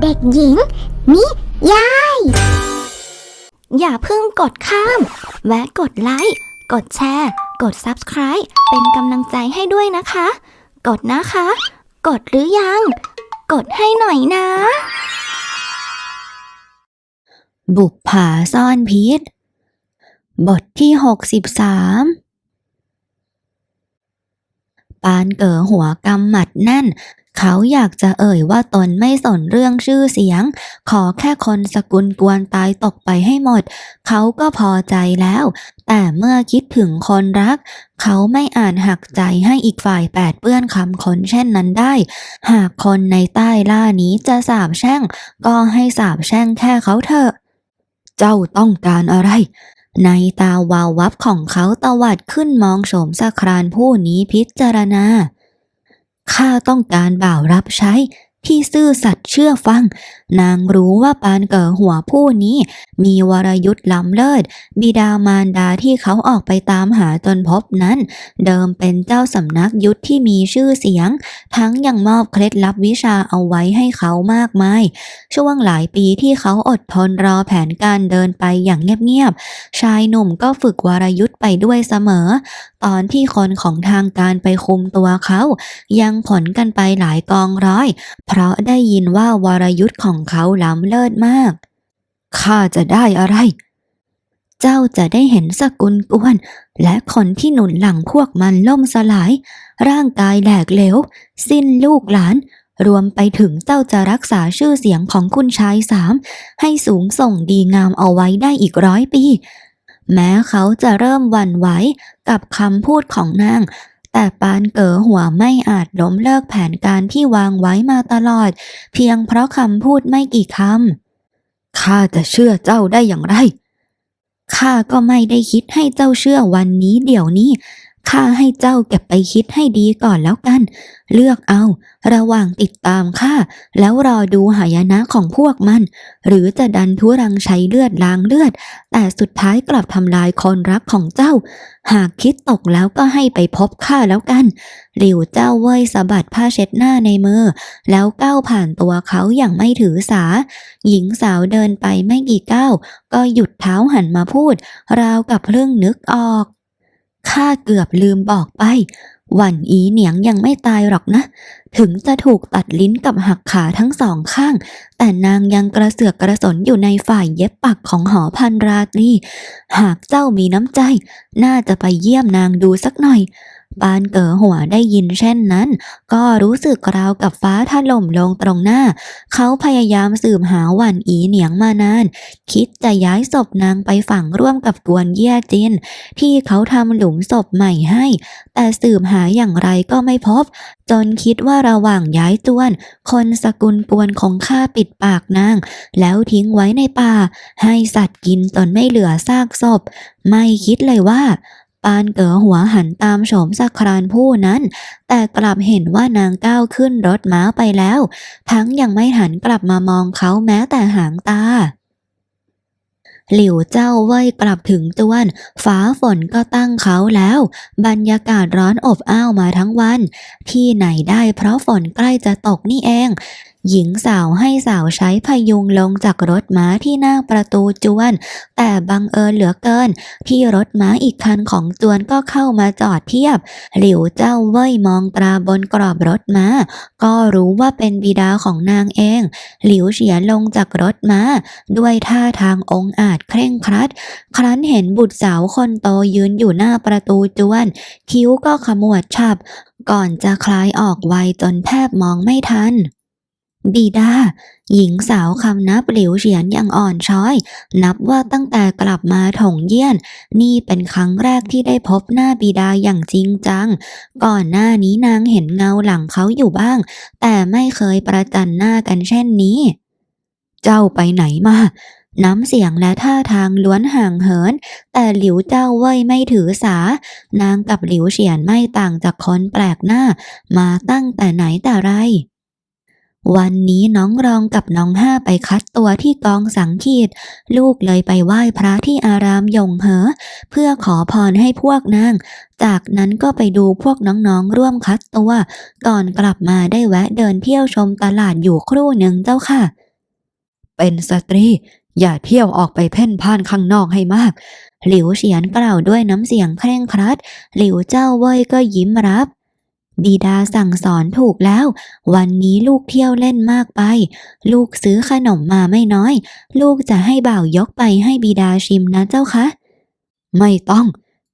เด็กหญิง นิยาย อย่าเพิ่งกดข้าม แวะกดไลค์ กดแชร์ กด Subscribe เป็นกำลังใจให้ด้วยนะคะ กดนะคะ กดหรือยัง กดให้หน่อยนะ บุปผาซ่อนพิษ บทที่ 63 ปานเก๋อหัวกำหมัดแน่น เขาอยากจะเอ่ยว่าตนไม่สนเรื่องชื่อเสียง ขอแค่คนสกุลกวนตายตกไปให้หมด เขาก็พอใจแล้ว แต่เมื่อคิดถึงคนรัก เขาไม่อาจหักใจให้อีกฝ่ายแปดเปื้อนคำคนเช่นนั้นได้ หากคนในใต้ล่านี้จะสาบแช่ง ก็ให้สาบแช่งแค่เขาเถอะ เจ้าต้องการอะไรในตาวาววับของเขาตวัดขึ้นมองโฉมสครานผู้นี้พิจารณา ข้าต้องการบ่าวรับใช้ที่ซื่อสัตย์เชื่อฟัง นางรู้ว่าปานเก๋อหัวผู้นี้ มีวรยุทธ์ล้ำเลิศ บิดามารดาที่เขาออกไปตามหาจนพบนั้น เดิมเป็นเจ้าสำนักยุทธที่มีชื่อเสียง ทั้งยังมอบเคล็ดลับวิชาเอาไว้ให้เขามากมาย ช่วงหลายปีที่เขาอดทนรอแผนการเดินไปอย่างเงียบๆ ชายหนุ่มก็ฝึกวรยุทธ์ไปด้วยเสมอ ตอนที่คนของทางการไปคุมตัวเขา ยังผลกันไปหลายกองร้อย เพราะได้ยินว่าวรยุทธ์ของเขาล้ำเลิศมาก ข้าจะได้อะไร เจ้าจะได้เห็นสกุลกวน และคนที่หนุนหลังพวกมันล่มสลาย ร่างกายแหลกเหลว สิ้นลูกหลานรวมไปถึงเจ้าจะรักษาชื่อเสียงของคุณชายสามให้สูงส่งดีงามเอาไว้ได้อีกร้อยปี แม้เขาจะเริ่มหวั่นไหวกับคำพูดของนาง แต่ปานเก๋อหัวไม่อาจล้มเลิกแผนการที่วางไว้มาตลอด เพียงเพราะคำพูดไม่กี่คำข้าจะเชื่อเจ้าได้อย่างไรข้าก็ไม่ได้คิดให้เจ้าเชื่อวันนี้เดี๋ยวนี้ ข้าให้เจ้าเก็บไปคิดให้ดีก่อนแล้วกัน เลือกเอา ระหว่างติดตามข้าแล้วรอดูหายนะของพวกมัน หรือจะดันทุรังใช้เลือดล้างเลือด แต่สุดท้ายกลับทำลายคนรักของเจ้า หากคิดตกแล้วก็ให้ไปพบข้าแล้วกัน หลิวเจ้าเว่ยสะบัดผ้าเช็ดหน้าในมือ แล้วก้าวผ่านตัวเขาอย่างไม่ถือสา หญิงสาวเดินไปไม่กี่ก้าวก็หยุดเท้าหันมาพูด ราวกับเรื่องนึกออก ข้าเกือบลืมบอกไป วันอีเหนียงยังไม่ตายหรอกนะ ถึงจะถูกตัดลิ้นกับหักขาทั้งสองข้าง แต่นางยังกระเสือกกระสนอยู่ในฝ่ายเย็บปักของหอพันราตรี หากเจ้ามีน้ำใจ น่าจะไปเยี่ยมนางดูสักหน่อย ปานเก๋อหัวได้ยินเช่นนั้น ก็รู้สึกราวกับฟ้าถล่มลงตรงหน้า เขาพยายามสืบหาหวันอีเหนียงมานาน คิดจะย้ายศพนางไปฝังร่วมกับกวนเย่ยจิน ที่เขาทำหลุมศพใหม่ให้ แต่สืบหาอย่างไรก็ไม่พบ จนคิดว่าระหว่างย้ายจวน คนสกุลกวนของข้าปิดปากนาง แล้วทิ้งไว้ในป่า ให้สัตว์กินจนไม่เหลือซากศพ ไม่คิดเลยว่า ปานเก๋อหัวหันตามโฉมสักครานผู้นั้น แต่กลับเห็นว่านางก้าวขึ้นรถม้าไปแล้ว ทั้งยังไม่หันกลับมามองเขาแม้แต่หางตา หลิวเจ้าเว่ยกลับถึงจวน ฟ้าฝนก็ตั้งเขาแล้ว บรรยากาศร้อนอบอ้าวมาทั้งวัน ที่ไหนได้เพราะฝนใกล้จะตกนี่เอง หญิงสาวให้สาวใช้พยุงลงจากรถม้าที่หน้าประตูจวน แต่บังเอิญเหลือเกิน ที่รถม้าอีกคันของจวนก็เข้ามาจอดเทียบ หลิวเจ้าเว่ยมองตราบนกรอบรถม้า ก็รู้ว่าเป็นบิดาของนางเอง หลิวเฉียนลงจากรถม้า ด้วยท่าทางองอาจเคร่งครัด ครั้นเห็นบุตรสาวคนโตยืนอยู่หน้าประตูจวน คิ้วก็ขมวดฉับ ก่อนจะคลายออกไวจนแทบมองไม่ทันบิดา หญิงสาวคำนับหลิวเฉียนอย่างอ่อนช้อย นับว่าตั้งแต่กลับมาถงเยี่ยน นี่เป็นครั้งแรกที่ได้พบหน้าบิดาอย่างจริงจัง ก่อนหน้านี้นางเห็นเงาหลังเขาอยู่บ้าง แต่ไม่เคยประจันหน้ากันเช่นนี้ เจ้าไปไหนมา น้ำเสียงและท่าทางล้วนห่างเหิน แต่หลิวเจ้าเว่ยไม่ถือสา นางกับหลิวเฉียนไม่ต่างจากคนแปลกหน้า มาตั้งแต่ไหนแต่ไร วันนี้น้องรองกับน้องห้าไปคัดตัวที่กองสังขีดลูกเลยไปไหว้พระที่อารามยงเหอ เพื่อขอพรให้พวกนาง จากนั้นก็ไปดูพวกน้องๆร่วมคัดตัว ก่อนกลับมาได้แวะเดินเที่ยวชมตลาดอยู่ครู่หนึ่งเจ้าค่ะเป็นสตรี อย่าเที่ยวออกไปเพ่นพ่านข้างนอกให้มาก หลิวเฉียนกล่าวด้วยน้ำเสียงเคร่งครัด หลิวเจ้าเว่ยก็ยิ้มรับ บิดาสั่งสอนถูกแล้ว วันนี้ลูกเที่ยวเล่นมากไป ลูกซื้อขนมมาไม่น้อย ลูกจะให้บ่าวยกไปให้บิดาชิมนะเจ้าคะ ไม่ต้อง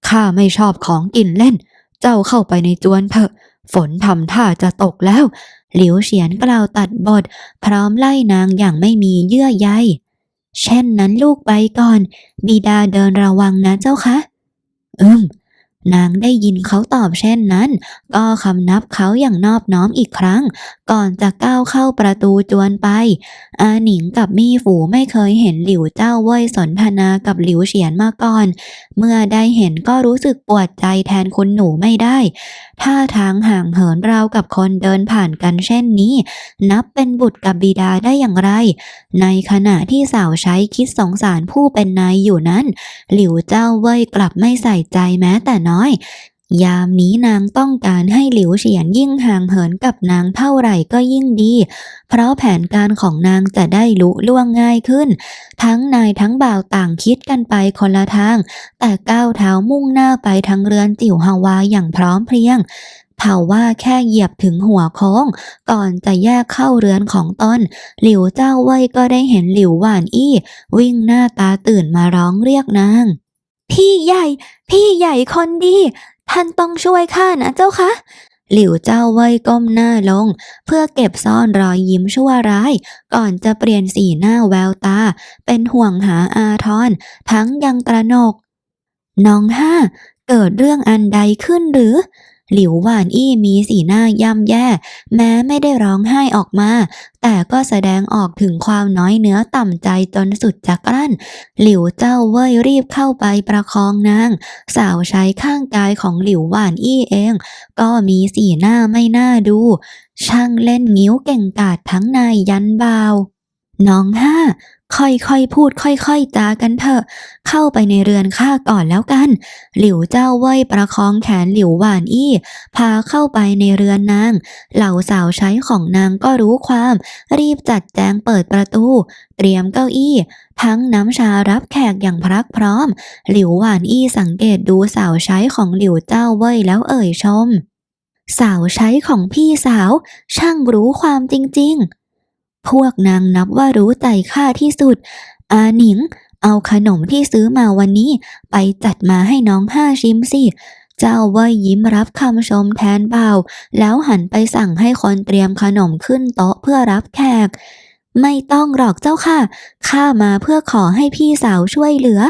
ข้าไม่ชอบของกินเล่น เจ้าเข้าไปในจวนเถอะ ฝนทำท่าจะตกแล้ว หลิวเฉียนกล่าวตัดบท พร้อมไล่นางอย่างไม่มีเยื่อใย เช่นนั้นลูกไปก่อน บิดาเดินระวังนะเจ้าคะ อืม นางได้ยินเขาตอบเช่นนั้น ก็คำนับเขาอย่างนอบน้อมอีกครั้ง ก่อนจะก้าวเข้าประตูจวนไป อาหนิงกับมี่ฝูไม่เคยเห็นหลิวเจ้าเว่ยสนทนากับหลิวเฉียนมาก่อน เมื่อได้เห็นก็รู้สึกปวดใจแทนคุณหนูไม่ได้ ท่าทางห่างเหินราวกับคนเดินผ่านกันเช่นนี้ นับเป็นบุตรกับบิดาได้อย่างไร ในขณะที่สาวใช้คิดสงสารผู้เป็นนายอยู่นั้น หลิวเจ้าเว่ยกลับไม่ใส่ใจแม้แต่น้อยยามนี้นางต้องการให้หลิวเฉียนยิ่งห่างเหินกับนางเท่าไหร่ก็ยิ่งดี เพราะแผนการของนางจะได้ลุล่วงง่ายขึ้น ทั้งนายทั้งบ่าวต่างคิดกันไปคนละทาง แต่ก้าวเท้ามุ่งหน้าไปทางเรือนจิ๋วฮาวาอย่างพร้อมเพรียงเผาว่าแค่เหยียบถึงหัวโค้ง ก่อนจะแยกเข้าเรือนของตนหลิวเจ้าเว่ยก็ได้เห็นหลิวหวานอี้ วิ่งหน้าตาตื่นมาร้องเรียกนาง พี่ใหญ่ พี่ใหญ่คนดี ท่านต้องช่วยข้านะเจ้าคะหลิวเจ้าเว่ยก้มหน้าลง เพื่อเก็บซ่อนรอยยิ้มชั่วร้าย ก่อนจะเปลี่ยนสีหน้าแววตา เป็นห่วงหาอาทรทั้งยังตระหนก น้องห้า เกิดเรื่องอันใดขึ้นหรือ หลิวหวานอี้มีสีหน้าย่ำแย่ แม้ไม่ได้ร้องไห้ออกมา แต่ก็แสดงออกถึงความน้อยเนื้อต่ำใจจนสุดจะกลั้นหลิวเจ้าเว่ยรีบเข้าไปประคองนาง สาวใช้ข้างกายของหลิวหวานอี้เอง ก็มีสีหน้าไม่น่าดู ช่างเล่นงิ้วเก่งกาจทั้งนายยันบ่าว น้องห้า ค่อยๆพูดค่อยๆจากันเถอะ เข้าไปในเรือนข้าก่อนแล้วกัน หลิวเจ้าเว่ยประคองแขนหลิวหวานอี้ พาเข้าไปในเรือนนาง เหล่าสาวใช้ของนางก็รู้ความ รีบจัดแจงเปิดประตู เตรียมเก้าอี้ ทั้งน้ำชารับแขกอย่างพรักพร้อม หลิวหวานอี้สังเกตดูสาวใช้ของหลิวเจ้าเว่ยแล้วเอ่ยชม สาวใช้ของพี่สาว ช่างรู้ความจริง ๆ พวกนางนับว่ารู้ใจข้าที่สุด อาหนิง เอาขนมที่ซื้อมาวันนี้ ไปจัดมาให้น้องห้าชิมสิ เจ้าว่ยยิ้มรับคำชมแทนเบาแล้วหันไปสั่งให้คนเตรียมขนมขึ้นโต๊ะเพื่อรับแขก ไม่ต้องหรอกเจ้าค่ะ ข้ามาเพื่อขอให้พี่สาวช่วยเหลือ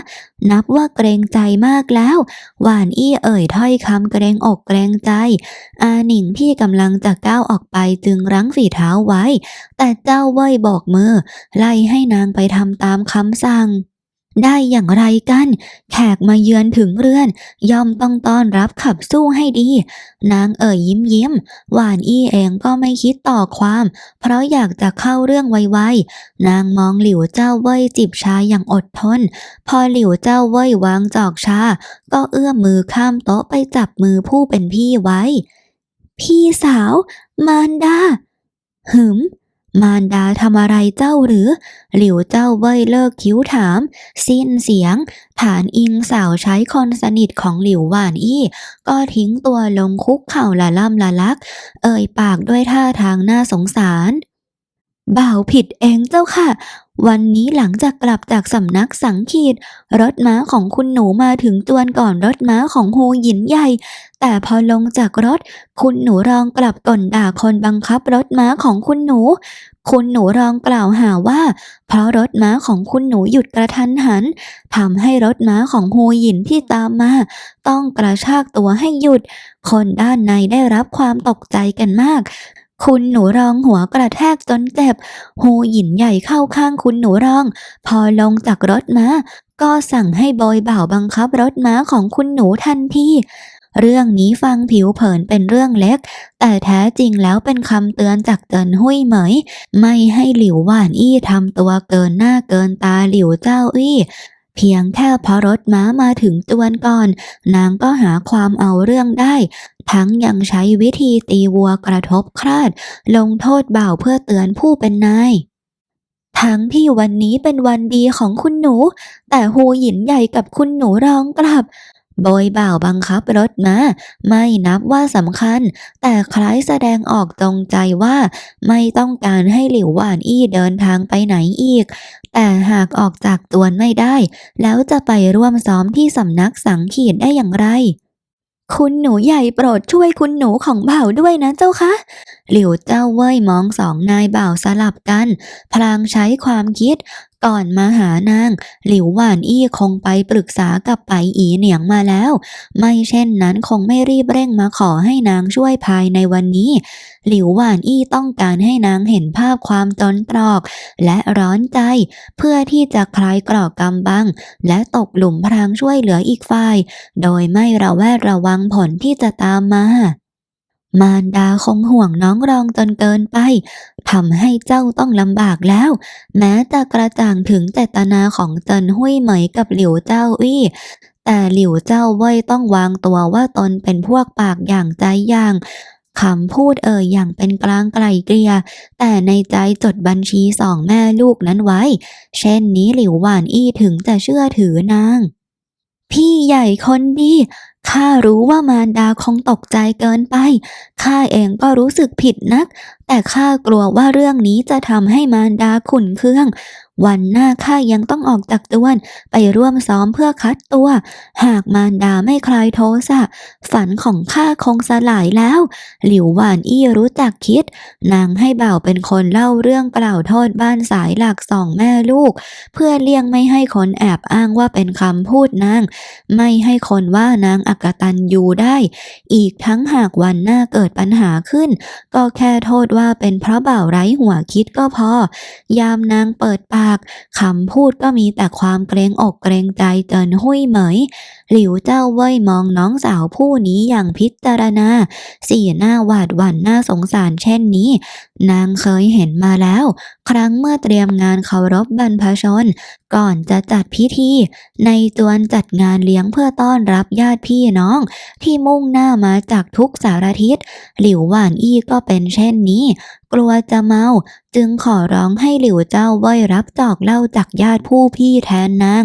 นับว่าเกรงใจมากแล้ว หวานอี้เอ่ยถ้อยคำเกรงอกเกรงใจ อาหนิงพี่กำลังจะก้าวออกไปจึงรั้งฝีเท้าไว้ แต่เจ้าเว่ยบอกมือ ไล่ให้นางไปทำตามคำสั่ง ได้อย่างไรกัน แขกมาเยือนถึงเรือน ย่อมต้องต้อนรับขับสู้ให้ดี นางเอ่ยยิ้มยิ้ม หวานอี้เองก็ไม่คิดต่อความ เพราะอยากจะเข้าเรื่องไวๆ นางมองหลิวเจ้าเว่ยจิบชาอย่างอดทน พอหลิวเจ้าเว่ยวางจอกชา ก็เอื้อมมือข้ามโต๊ะไปจับมือผู้เป็นพี่ไว้ พี่สาว มารดาหึม มารดาทำอะไรเจ้าหรือ หลิวเจ้าเว่ยเลิกคิ้วถาม สิ้นเสียง ฐานอิงสาวใช้คนสนิทของหลิวหวานอี้ ก็ทิ้งตัวลงคุกเข่าละล่ำละลัก เอ่ยปากด้วยท่าทางน่าสงสารบ่าวผิดเองเจ้าค่ะ วันนี้หลังจากกลับจากสำนักสังขีดรถม้าของคุณหนูมาถึงจวนก่อนรถม้าของฮูหยินใหญ่ แต่พอลงจากรถ คุณหนูรองกลับก่นด่าคนบังคับรถม้าของคุณหนู คุณหนูรองกล่าวหาว่า เพราะรถม้าของคุณหนูหยุดกระทันหันทำให้รถม้าของฮูหยินที่ตามมา ต้องกระชากตัวให้หยุด คนด้านในได้รับความตกใจกันมาก คุณหนูรองหัวกระแทกจนเจ็บฮูหยินใหญ่เข้าข้างคุณหนูรอง พอลงจากรถม้าก็สั่งให้บอยบ่าวบังคับรถม้าของคุณหนูทันทีเรื่องนี้ฟังผิวเผินเป็นเรื่องเล็ก แต่แท้จริงแล้วเป็นคำเตือนจากเจินหุ้ยเหมย ไม่ให้หลิวหว่านอี้ทำตัวเกินหน้าเกินตาหลิวเจ้าอี้ เพียงแค่พอรถม้ามาถึงจวนก่อน นางก็หาความเอาเรื่องได้ ทั้งยังใช้วิธีตีวัวกระทบคราด ลงโทษบ่าวเพื่อเตือนผู้เป็นนายทั้งที่วันนี้เป็นวันดีของคุณหนู แต่ฮูหยินใหญ่กับคุณหนูร้องกลับ โบยบ่าวบังคับรถมา ไม่นับว่าสำคัญ แต่คล้ายแสดงออกจงใจว่า ไม่ต้องการให้หลิวหวานอี้เดินทางไปไหนอีก แต่หากออกจากตวนไม่ได้ แล้วจะไปร่วมซ้อมที่สำนักสังขีดได้อย่างไร คุณหนูใหญ่โปรดช่วยคุณหนูของบ่าวด้วยนะเจ้าคะ หลิวเจ้าเว่ยมองสองนายบ่าวสลับกัน พลางใช้ความคิด ก่อนมาหานาง หลิวหวานอี้คงไปปรึกษากับไปอีเหนียงมาแล้ว ไม่เช่นนั้นคงไม่รีบเร่งมาขอให้นางช่วยภายในวันนี้ หลิวหวานอี้ต้องการให้นางเห็นภาพความจนตรอก และร้อนใจ เพื่อที่จะคลายกรอกกำบัง และตกหลุมพรางช่วยเหลืออีกฝ่าย โดยไม่ระแวดระวัวังผลที่จะตามมา มารดาคงห่วงน้องรองจนเกินไปทำให้เจ้าต้องลำบากแล้ว แม้จะกระจ่างถึงเจตนาของเจินหุยเหมยกับหลิวเจ้าอี้แต่หลิวเจ้าเว่ยต้องวางตัวว่าตนเป็นพวกปากอย่างใจอย่างคำพูดเอ่ยอย่างเป็นกลางไกลเกลี่ยแต่ในใจจดบัญชีสองแม่ลูกนั้นไว้ เช่นนี้หลิวหวานอี้ถึงจะเชื่อถือนาง พี่ใหญ่คนดี ข้ารู้ว่ามารดาคงตกใจเกินไป ข้าเองก็รู้สึกผิดนัก แต่ข้ากลัวว่าเรื่องนี้จะทำให้มารดาขุ่นเคือง วันหน้าข้ายังต้องออกจากตวนไปร่วมซ้อมเพื่อคัดตัว หากมารดาไม่คลายโทสะ ฝันของข้าคงสลายแล้ว หลิวหวานอี้รู้จักคิด นางให้บ่าวเป็นคนเล่าเรื่องกล่าวโทษบ้านสายหลักสองแม่ลูก เพื่อเลี่ยงไม่ให้คนแอบอ้างว่าเป็นคำพูดนาง ไม่ให้คนว่านางอกตันยูได้ อีกทั้งหากวันหน้าเกิดปัญหาขึ้น ก็แค่โทษว่าเป็นเพราะบ่าวไร้หัวคิดก็พอ ยามนางเปิดปากคำพูดก็มีแต่ความเกรงอกเกรงใจเจินหุยเหมย หลิวเจ้าเว่ยมองน้องสาวผู้นี้อย่างพิจารณา สีหน้าหวาดหวั่นน่าสงสารเช่นนี้ นางเคยเห็นมาแล้ว ครั้งเมื่อเตรียมงานเคารพบรรพชน ก่อนจะจัดพิธี ในจวนจัดงานเลี้ยงเพื่อต้อนรับญาติพี่น้อง ที่มุ่งหน้ามาจากทุกสารทิศ หลิวหวานอี้ก็เป็นเช่นนี้ กลัวจะเมา จึงขอร้องให้หลิวเจ้าเว่ยรับจอกเหล้าจากญาติผู้พี่แทนนาง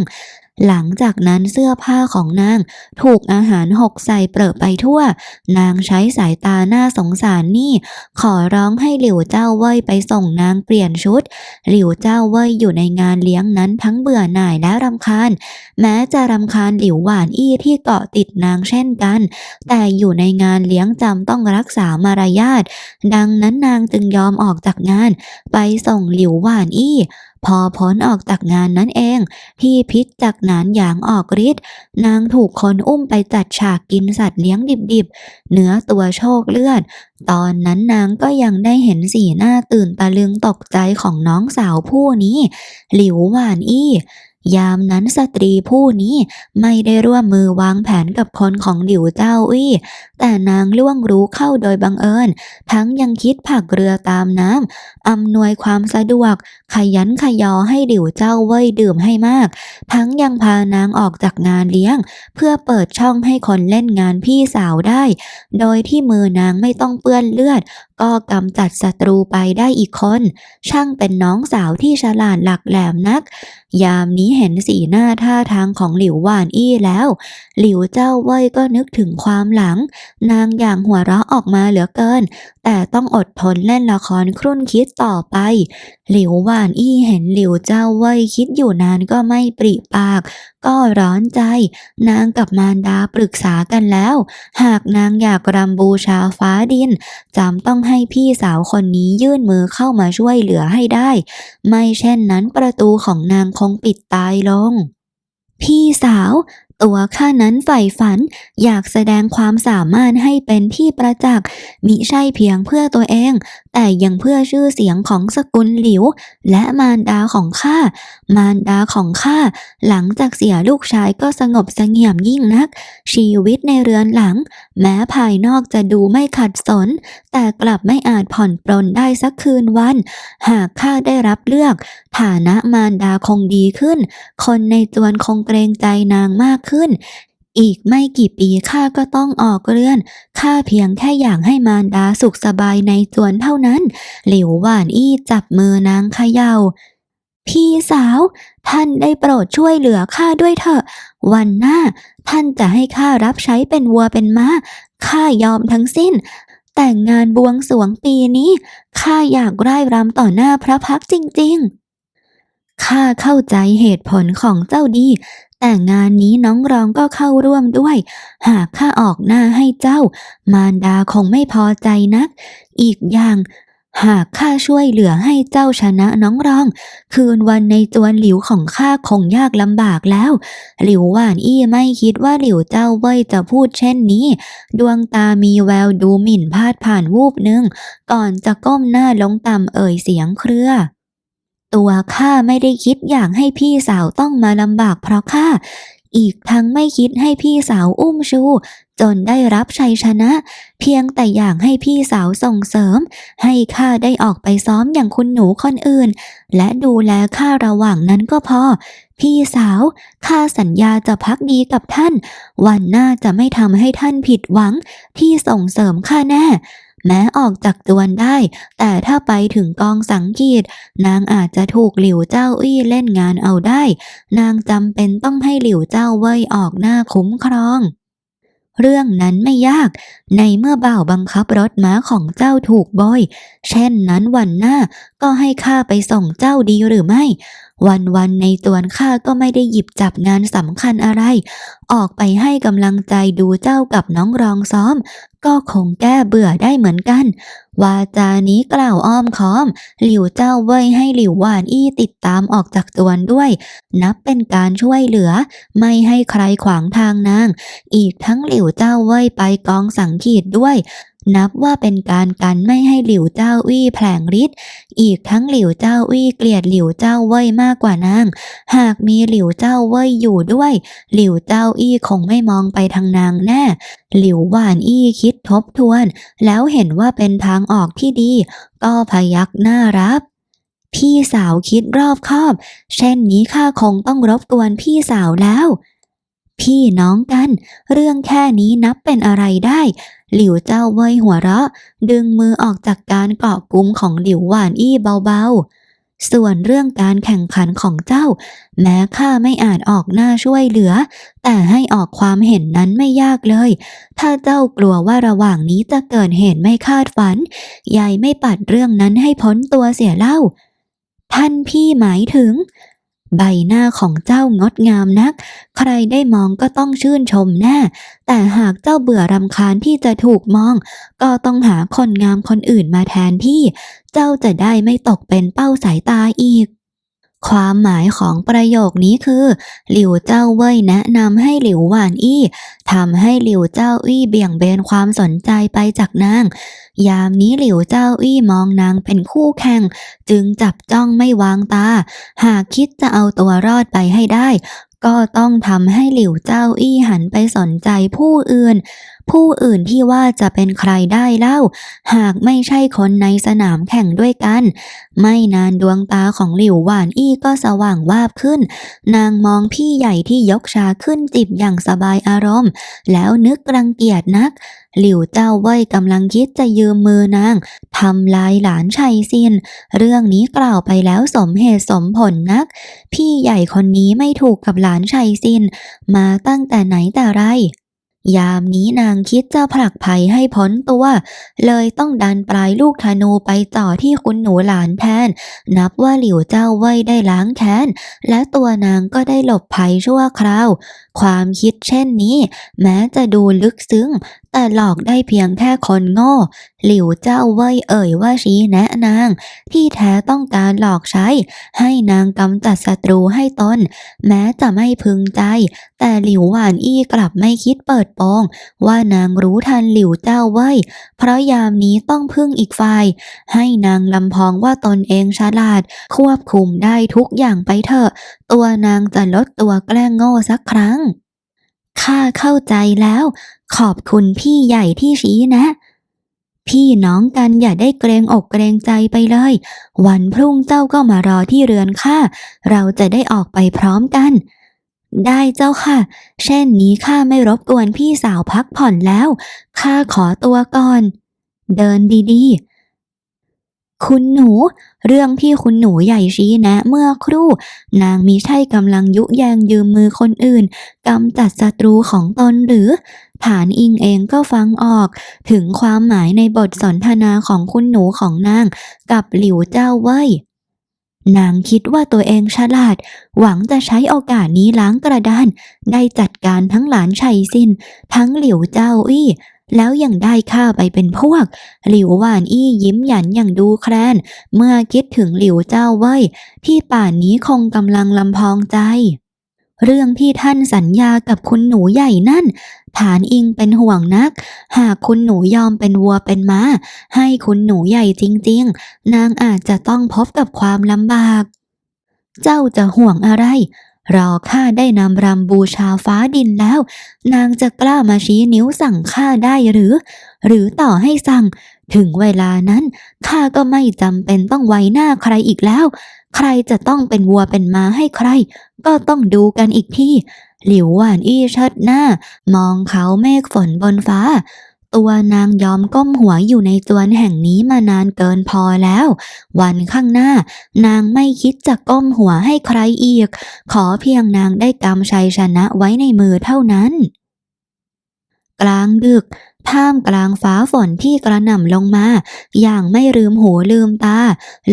หลังจากนั้นเสื้อผ้าของนางถูกอาหารหกใส่เปรอะไปทั่ว นางใช้สายตาหน้าสงสารนี่ ขอร้องให้หลิวเจ้าเว่ยไปส่งนางเปลี่ยนชุด หลิวเจ้าเว่ยอยู่ในงานเลี้ยงนั้นทั้งเบื่อหน่ายและรำคาญ แม้จะรำคาญหลิวหวานอี้ที่เกาะติดนางเช่นกัน แต่อยู่ในงานเลี้ยงจำต้องรักษามารยาทดังนั้นนางจึงยอมออกจากงาน ไปส่งหลิวหวานอี้พอพ้นออกจากงานนั้นเองที่พิษจากหนานหยางออกฤทธิ์นางถูกคนอุ้มไปจัดฉากกินสัตว์เลี้ยงดิบๆ เนื้อตัวโชคเลือด ตอนนั้นนางก็ยังได้เห็นสีหน้าตื่นตะลึงตกใจของน้องสาวผู้นี้ หลิวหวานอี้ ยามนั้นสตรีผู้นี้ไม่ได้ร่วมมือวางแผนกับคนของหลิวเจ้าอี้แต่นางล่วงรู้เข้าโดยบังเอิญ ทั้งยังคิดผักเรือตามน้ำอำนวยความสะดวก ขยันขยอให้หลิวเจ้าเว่ยดื่มให้มาก ทั้งยังพานางออกจากงานเลี้ยง เพื่อเปิดช่องให้คนเล่นงานพี่สาวได้ โดยที่มือนางไม่ต้องเปื้อนเลือด ก็กำจัดศัตรูไปได้อีกคน ช่างเป็นน้องสาวที่ฉลาดหลักแหลมนัก ยามนี้เห็นสีหน้าท่าทางของหลิวหวานอี้แล้ว หลิวเจ้าเว่ยก็นึกถึงความหลัง นางอย่างหัวเราะออกมาเหลือเกิน แต่ต้องอดทนเล่นละครครุ่นคิดต่อไป หลิวหวานอี้เห็นหลิวเจ้าเว่ยคิดอยู่นานก็ไม่ปริปาก ก็ร้อนใจ นางกับมารดาปรึกษากันแล้ว หากนางอยากรำบูชาฟ้าดินจำต้องให้พี่สาวคนนี้ยื่นมือเข้ามาช่วยเหลือให้ได้ ไม่เช่นนั้นประตูของนางคงปิดตายลง พี่สาว ตัวข้านั้นใฝ่ฝัน อยากแสดงความสามารถให้เป็นที่ประจักษ์มิใช่เพียงเพื่อตัวเอง แต่ยังเพื่อชื่อเสียงของสกุลหลิว และมารดาของข้า มารดาของข้า หลังจากเสียลูกชายก็สงบเสงี่ยมยิ่งนัก ชีวิตในเรือนหลัง แม้ภายนอกจะดูไม่ขัดสน แต่กลับไม่อาจผ่อนปรนได้สักคืนวัน หากข้าได้รับเลือก ฐานะมารดาคงดีขึ้น คนในจวนคงเกรงใจนางมากขึ้น อีกไม่กี่ปีข้าก็ต้องออกเรือนข้าเพียงแค่อยากให้มารดาสุขสบายในจวนเท่านั้น หลิวหวานอี้จับมือนางเขยา่าพี่สาว ท่านได้โปรดช่วยเหลือข้าด้วยเถอะ วันหน้า ท่านจะให้ข้ารับใช้เป็นวัวเป็นม้าข้ายอมทั้งสิ้น แต่งงานบวงสรวงปีนี้ข้าอยากร่ายรำต่อหน้าพระพักจริง ๆข้าเข้าใจเหตุผลของเจ้าดี แต่งานนี้น้องรองก็เข้าร่วมด้วย หากข้าออกหน้าให้เจ้า มารดาคงไม่พอใจนัก อีกอย่าง หากข้าช่วยเหลือให้เจ้าชนะน้องรอง คืนวันในจวนหลิวของข้าคงยากลำบากแล้ว หลิวหวานอี้ไม่คิดว่าหลิวเจ้าเว่ยจะพูดเช่นนี้ ดวงตามีแววดูหมิ่นพาดผ่านวูบหนึ่ง ก่อนจะก้มหน้าลงต่ำเอ่ยเสียงเครือ ตัวข้าไม่ได้คิดอยากให้พี่สาวต้องมาลำบากเพราะข้าอีกทั้งไม่คิดให้พี่สาวอุ้มชู จนได้รับชัยชนะ เพียงแต่อยากให้พี่สาวส่งเสริม ให้ข้าได้ออกไปซ้อมอย่างคุณหนูคนอื่น และดูแลข้าระหว่างนั้นก็พอ พี่สาวข้าสัญญาจะพักดีกับท่าน วันหน้าจะไม่ทำให้ท่านผิดหวังที่ส่งเสริมข้าแน่ แม้ออกจากจวนได้ แต่ถ้าไปถึงกองสังกีตนางอาจจะถูกหลิวเจ้าอี้เล่นงานเอาได้ นางจำเป็นต้องให้หลิวเจ้าเว่ยออกหน้าคุ้มครองเรื่องนั้นไม่ยาก ในเมื่อบ่าวบังคับรถม้าของเจ้าถูกบอย เช่นนั้นวันหน้าก็ให้ข้าไปส่งเจ้าดีหรือไม่ วันๆในจวนข้าก็ไม่ได้หยิบจับงานสำคัญอะไร ออกไปให้กำลังใจดูเจ้ากับน้องรองซ้อม ก็คงแก้เบื่อได้เหมือนกัน วาจานี้กล่าวอ้อมค้อม หลิวเจ้าเว่ยให้หลิวหวานอี้ติดตามออกจากจวนด้วย นับเป็นการช่วยเหลือ ไม่ให้ใครขวางทางนาง อีกทั้งหลิวเจ้าเว่ยไปกองสังขีดด้วย นับว่าเป็นการกันไม่ให้หลิวเจ้าอี้แผลงฤทธิ์อีกทั้งหลิวเจ้าอี้เกลียดหลิวเจ้าเว่ยมากกว่านาง หากมีหลิวเจ้าเว่ยอยู่ด้วย หลิวเจ้าอี้คงไม่มองไปทางนางแน่ หลิวหวานอี้คิดทบทวน แล้วเห็นว่าเป็นทางออกที่ดี ก็พยักหน้ารับพี่สาวคิดรอบคอบ เช่นนี้ข้าคงต้องรบกวนพี่สาวแล้ว พี่น้องกัน เรื่องแค่นี้นับเป็นอะไรได้ หลิวเจ้าเว่ยหัวเราะ ดึงมือออกจากการเกาะกุมของหลิวหวานอี้เบาๆ ส่วนเรื่องการแข่งขันของเจ้า แม้ข้าไม่อาจออกหน้าช่วยเหลือ แต่ให้ออกความเห็นนั้นไม่ยากเลย ถ้าเจ้ากลัวว่าระหว่างนี้จะเกิดเหตุไม่คาดฝันยายไม่ปัดเรื่องนั้นให้พ้นตัวเสียเล่า ท่านพี่หมายถึง ใบหน้าของเจ้างดงามนัก ใครได้มองก็ต้องชื่นชมแน่ แต่หากเจ้าเบื่อรำคาญที่จะถูกมอง ก็ต้องหาคนงามคนอื่นมาแทนที่ เจ้าจะได้ไม่ตกเป็นเป้าสายตาอีก ความหมายของประโยคนี้คือ หลิวเจ้าเว่ยแนะนำให้หลิวหวานอี้ทำให้หลิวเจ้าอี้เบี่ยงเบนความสนใจไปจากนาง ยามนี้หลิวเจ้าอี้มองนางเป็นคู่แข่ง จึงจับจ้องไม่วางตา หากคิดจะเอาตัวรอดไปให้ได้ ก็ต้องทำให้หลิวเจ้าอี้หันไปสนใจผู้อื่น ผู้อื่นที่ว่าจะเป็นใครได้เล่า หากไม่ใช่คนในสนามแข่งด้วยกัน ไม่นานดวงตาของหลิวหวานอี้ก็สว่างวาบขึ้น นางมองพี่ใหญ่ที่ยกชาขึ้นจิบอย่างสบายอารมณ์ แล้วนึกรังเกียจนัก หลิวเจ้าเว่ยกำลังคิดจะยืมมือนางทำลายหลานชัยซิน เรื่องนี้กล่าวไปแล้วสมเหตุสมผลนัก พี่ใหญ่คนนี้ไม่ถูกกับหลานชัยซิน มาตั้งแต่ไหนแต่ไร ยามนี้นางคิดจะผลักภัยให้พ้นตัว เลยต้องดันปลายลูกธนูไปต่อที่คุณหนูหลานแทน นับว่าหลิวเจ้าไว่ยได้ล้างแค้น และตัวนางก็ได้หลบภัยชั่วคราว ความคิดเช่นนี้ แม้จะดูลึกซึ้ง แต่หลอกได้เพียงแค่คนโง่ หลิวเจ้าเว่ยเอ่ยว่าชี้แนะนาง ที่แท้ต้องการหลอกใช้ ให้นางกำจัดศัตรูให้ตน แม้จะไม่พึงใจ แต่หลิวหวานอี้กลับไม่คิดเปิดโปง ว่านางรู้ทันหลิวเจ้าเว่ยเพราะยามนี้ต้องพึ่งอีกฝ่าย ให้นางลำพองว่าตนเองฉลาด ควบคุมได้ทุกอย่างไปเถอะ ตัวนางจะลดตัวแกล้งโง่สักครั้ง ข้าเข้าใจแล้ว ขอบคุณพี่ใหญ่ที่ชี้แนะ พี่น้องกันอย่าได้เกรงอกเกรงใจไปเลย วันพรุ่งเจ้าก็มารอที่เรือนข้า เราจะได้ออกไปพร้อมกัน ได้เจ้าค่ะ เช่นนี้ข้าไม่รบกวนพี่สาวพักผ่อนแล้ว ข้าขอตัวก่อน เดินดีๆ คุณหนู เรื่องที่คุณหนูใหญ่ชี้แนะเมื่อครู่ นางมิใช่กำลังยุแยงยืมมือคนอื่นกำจัดศัตรูของตนหรือ ฐานอิงเองก็ฟังออก ถึงความหมายในบทสนทนาของคุณหนูของนาง กับหลิวเจ้าเว่ยนางคิดว่าตัวเองฉลาด หวังจะใช้โอกาสนี้ล้างกระดาน ได้จัดการทั้งหลานชัยซินทั้งหลิวเจ้าอี้ แล้วยังได้ข้าไปเป็นพวก หลิวหวานอี้ยิ้มหยันอย่างดูแคลน เมื่อคิดถึงหลิวเจ้าเว่ยที่ป่านนี้คงกำลังลำพองใจ เรื่องที่ท่านสัญญากับคุณหนูใหญ่นั่น ฐานอิงเป็นห่วงนัก หากคุณหนูยอมเป็นวัวเป็นม้า ให้คุณหนูใหญ่จริงๆ นางอาจจะต้องพบกับความลำบาก เจ้าจะห่วงอะไร รอข้าได้นำรำบูชาฟ้าดินแล้ว นางจะกล้ามาชี้นิ้วสั่งข้าได้หรือ หรือต่อให้สั่ง ถึงเวลานั้นข้าก็ไม่จำเป็นต้องไว้หน้าใครอีกแล้ว ใครจะต้องเป็นวัวเป็นม้าให้ใคร ก็ต้องดูกันอีกที่หลิวหวานอี้ชิดหน้า มองเขาเมฆฝนบนฟ้า ตัวนางยอมก้มหัวอยู่ในจวนแห่งนี้มานานเกินพอแล้ว วันข้างหน้า นางไม่คิดจะก้มหัวให้ใครอีก ขอเพียงนางได้กำชัยชนะไว้ในมือเท่านั้น กลางดึกท่ามกลางฟ้าฝนที่กระหน่ำลงมา อย่างไม่ลืมหูลืมตา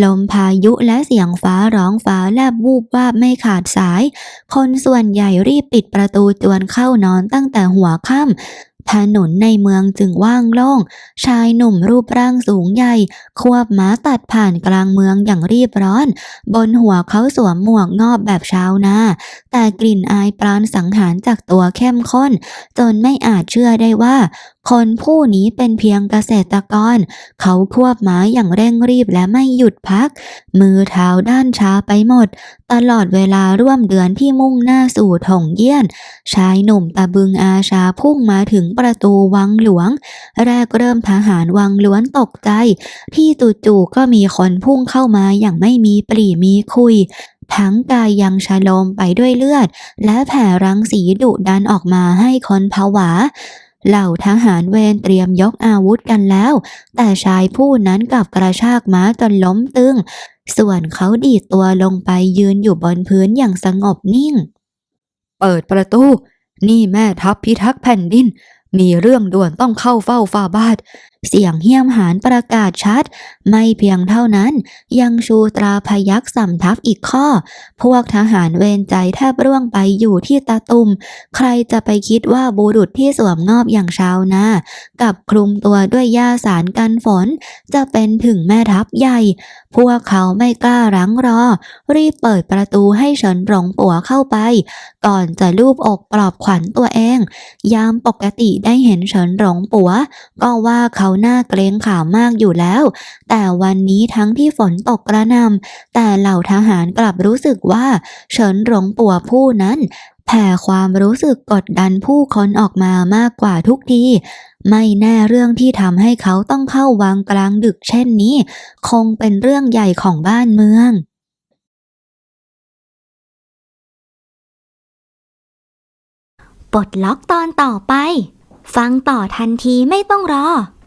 ลมพายุและเสียงฟ้าร้องฟ้าแลบวูบวาบไม่ขาดสาย คนส่วนใหญ่รีบปิดประตูจวนเข้านอนตั้งแต่หัวค่ำ ถนนในเมืองจึงว่างโล่ง ชายหนุ่มรูปร่างสูงใหญ่ ควบม้าตัดผ่านกลางเมืองอย่างรีบร้อน บนหัวเขาสวมหมวกงอบแบบชาวนา แต่กลิ่นอายปราณสังหารจากตัวเข้มข้น จนไม่อาจเชื่อได้ว่า คนผู้นี้เป็นเพียงเกษตรกร เขาควบม้าอย่างเร่งรีบและไม่หยุดพัก มือเท้าด้านช้าไปหมด ตลอดเวลาร่วมเดือนที่มุ่งหน้าสู่ถงเยี่ยน ชายหนุ่มตะบึงอาชาพุ่งมาถึงประตูวังหลวง แรกเริ่มทหารวังล้วนตกใจ ที่จู่ๆก็มีคนพุ่งเข้ามาอย่างไม่มีปลีมีคุยทั้งกายยังชะโลมไปด้วยเลือด และแผ่รังสีดุดันออกมาให้คนผวา เหล่าทหารเวรเตรียมยกอาวุธกันแล้ว แต่ชายผู้นั้นกลับกระชากม้าจนล้มตึง ส่วนเขาดีดตัวลงไปยืนอยู่บนพื้นอย่างสงบนิ่ง เปิดประตู นี่แม่ทัพพิทักษ์แผ่นดิน มีเรื่องด่วนต้องเข้าเฝ้าฟาบาท เสียงเฮี้ยมหานประกาศชัด ไม่เพียงเท่านั้น ยังชูตราพยักษ์สำทับอีกข้อ พวกทหารเวรใจแทบร่วงไปอยู่ที่ตาตุม ใครจะไปคิดว่าบุรุษที่สวมงอบอย่างชาวนา กับคลุมตัวด้วยหญ้าสารกันฝน จะเป็นถึงแม่ทัพใหญ่ พวกเขาไม่กล้ารั้งรอ รีบเปิดประตูให้เฉินหลงปัวเข้าไป ก่อนจะลูบอกปลอบขวัญตัวเอง ยามปกติได้เห็นเฉินหลงปัว ก็ว่าเขาน้าเกรงขามมากอยู่แล้ว แต่วันนี้ทั้งที่ฝนตกกระนำแต่เหล่าทหารกลับรู้สึกว่าเฉินหลงปัวผู้นั้นแผ่ความรู้สึกกดดันผู้คนออกมามากกว่าทุกที ไม่แน่เรื่องที่ทำให้เขาต้องเข้าวังกลางดึกเช่นนี้ คงเป็นเรื่องใหญ่ของบ้านเมืองปลดล็อกตอนต่อไป ฟังต่อทันทีไม่ต้องรอ